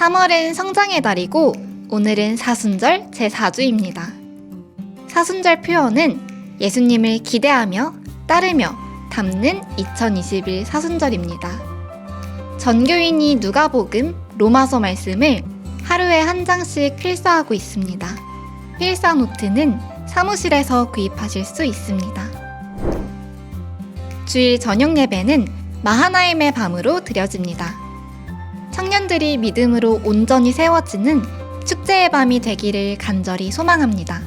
3월은 성장의 달이고 오늘은 사순절 제4주입니다. 사순절 표현은 예수님을 기대하며 따르며 담는 2021 사순절입니다. 전교인이 누가복음, 로마서 말씀을 하루에 한 장씩 필사하고 있습니다. 필사 노트는 사무실에서 구입하실 수 있습니다. 주일 저녁 예배는 마하나임의 밤으로 드려집니다. 청년들이 믿음으로 온전히 세워지는 축제의 밤이 되기를 간절히 소망합니다.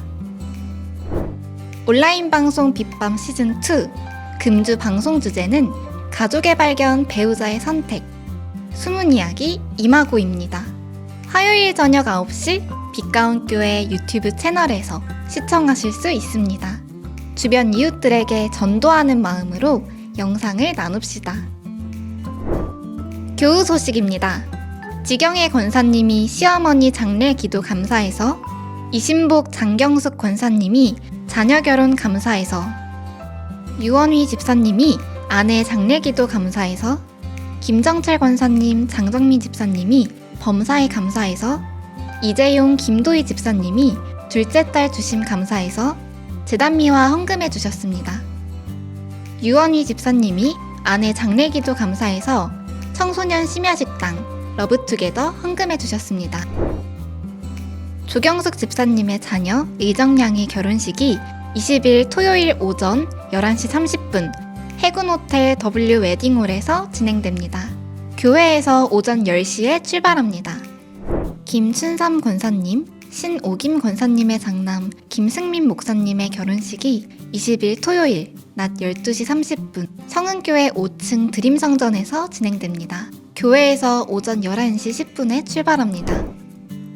온라인 방송 빛밤 시즌2 금주 방송 주제는 가족의 발견 배우자의 선택 숨은 이야기 이마고입니다. 화요일 저녁 9시 빛가운 교회 유튜브 채널에서 시청하실 수 있습니다. 주변 이웃들에게 전도하는 마음으로 영상을 나눕시다. 교우 소식입니다. 지경의 권사님이 시어머니 장례 기도 감사해서 이신복 장경숙 권사님이 자녀 결혼 감사해서 유원휘 집사님이 아내 장례 기도 감사해서 김정철 권사님 장정민 집사님이 범사에 감사해서 이재용 김도희 집사님이 둘째 딸 주심 감사해서 재단미와 헌금해 주셨습니다. 유원휘 집사님이 아내 장례 기도 감사해서 청소년 심야식당 러브투게더 헌금해 주셨습니다. 조경숙 집사님의 자녀 의정양의 결혼식이 20일 토요일 오전 11시 30분 해군호텔 W 웨딩홀에서 진행됩니다. 교회에서 오전 10시에 출발합니다. 김춘삼 권사님, 신오김 권사님의 장남 김승민 목사님의 결혼식이 20일 토요일 낮 12시 30분 성은교회 5층 드림성전에서 진행됩니다. 교회에서 오전 11시 10분에 출발합니다.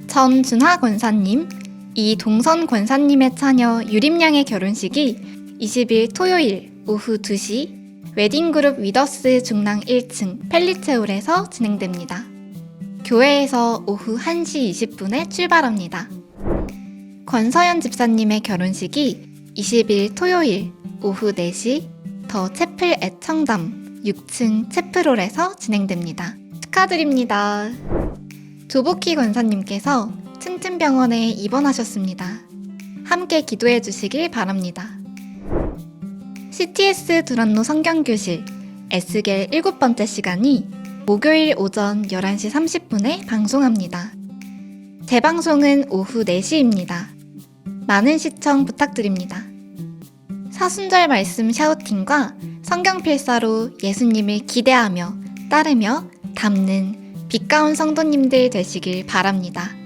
전준하 권사님, 이동선 권사님의 차녀 유림양의 결혼식이 20일 토요일 오후 2시 웨딩그룹 위더스 중랑 1층 펠리체홀에서 진행됩니다. 교회에서 오후 1시 20분에 출발합니다. 권서연 집사님의 결혼식이 20일 토요일 오후 4시 더 채플 애청담 6층 채플홀에서 진행됩니다. 축하드립니다. 조복희 권사님께서 튼튼병원에 입원하셨습니다. 함께 기도해 주시길 바랍니다. CTS 두란노 성경교실 S겔 일곱 번째 시간이 목요일 오전 11시 30분에 방송합니다. 재방송은 오후 4시입니다. 많은 시청 부탁드립니다. 사순절 말씀 샤우팅과 성경 필사로 예수님을 기대하며 따르며 담는 빛가운 성도님들 되시길 바랍니다.